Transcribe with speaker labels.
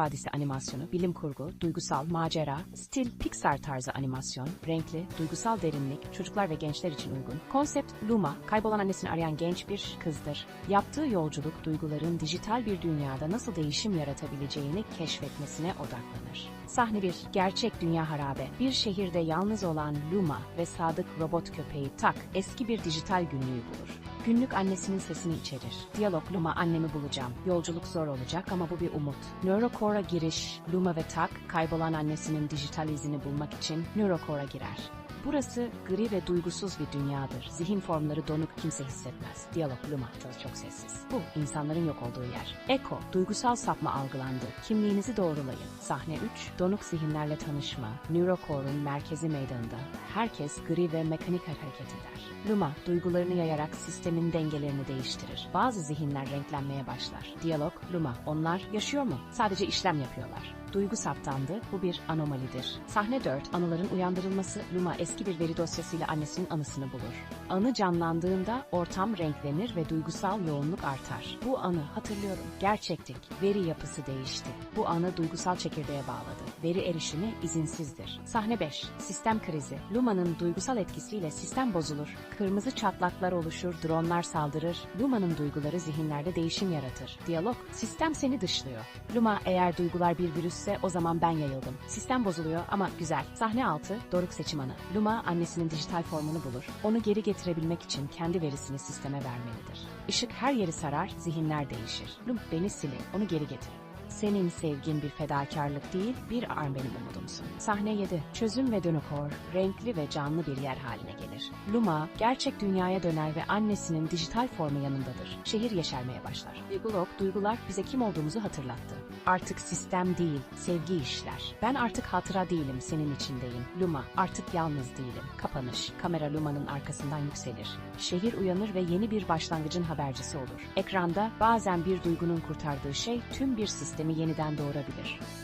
Speaker 1: Vadisi animasyonu, bilim kurgu, duygusal, macera, stil, Pixar tarzı animasyon, renkli, duygusal derinlik, çocuklar ve gençler için uygun. Konsept, Luma, kaybolan annesini arayan genç bir kızdır. Yaptığı yolculuk, duyguların dijital bir dünyada nasıl değişim yaratabileceğini keşfetmesine odaklanır. Sahne 1, gerçek dünya harabe. Bir şehirde yalnız olan Luma ve sadık robot köpeği Tak, eski bir dijital günlüğü bulur. Günlük annesinin sesini içerir. Diyalog Luma annemi bulacağım. Yolculuk zor olacak ama bu bir umut. Neurocore'a giriş. Luma ve Tak kaybolan annesinin dijital izini bulmak için Neurocore'a girer. Burası gri ve duygusuz bir dünyadır. Zihin formları donuk kimse hissetmez. Diyalog Luma çok, çok sessiz. Bu insanların yok olduğu yer. Eko, duygusal sapma algılandı. Kimliğinizi doğrulayın. Sahne 3, donuk zihinlerle tanışma. Neurocore'un merkezi meydanında. Herkes gri ve mekanik hareket eder. Luma, duygularını yayarak sistemin dengelerini değiştirir. Bazı zihinler renklenmeye başlar. Diyalog, Luma, onlar yaşıyor mu? Sadece işlem yapıyorlar. Duygu saptandı, bu bir anomalidir. Sahne 4, anıların uyandırılması, Luma eski bir veri dosyasıyla annesinin anısını bulur. Anı canlandığında ortam renklenir ve duygusal yoğunluk artar. Bu anı hatırlıyorum, gerçektik, veri yapısı değişti. Bu anı duygusal çekirdeğe bağladı. Veri erişimi izinsizdir. Sahne 5, sistem krizi. Luma'nın duygusal etkisiyle sistem bozulur. Kırmızı çatlaklar oluşur, dronlar saldırır. Luma'nın duyguları zihinlerde değişim yaratır. Diyalog, sistem seni dışlıyor. Luma eğer duygular bir virüsse o zaman ben yayıldım. Sistem bozuluyor ama güzel. Sahne 6, Doruk seçim anı. Luma annesinin dijital formunu bulur. Onu geri getirebilmek için kendi verisini sisteme vermelidir. Işık her yeri sarar, zihinler değişir. Lum beni silin, onu geri getirin. Senin sevgin bir fedakarlık değil, bir an benim umudumsun. Sahne 7. Çözüm ve dönükor, renkli ve canlı bir yer haline gelir. Luma, gerçek dünyaya döner ve annesinin dijital formu yanındadır. Şehir yeşermeye başlar. Duygulog, duygular bize kim olduğumuzu hatırlattı. Artık sistem değil, sevgi işler. Ben artık hatıra değilim, senin içindeyim. Luma, artık yalnız değilim. Kapanış, kamera Luma'nın arkasından yükselir. Şehir uyanır ve yeni bir başlangıcın habercisi olur. Ekranda bazen bir duygunun kurtardığı şey tüm bir sistemi yeniden doğurabilir.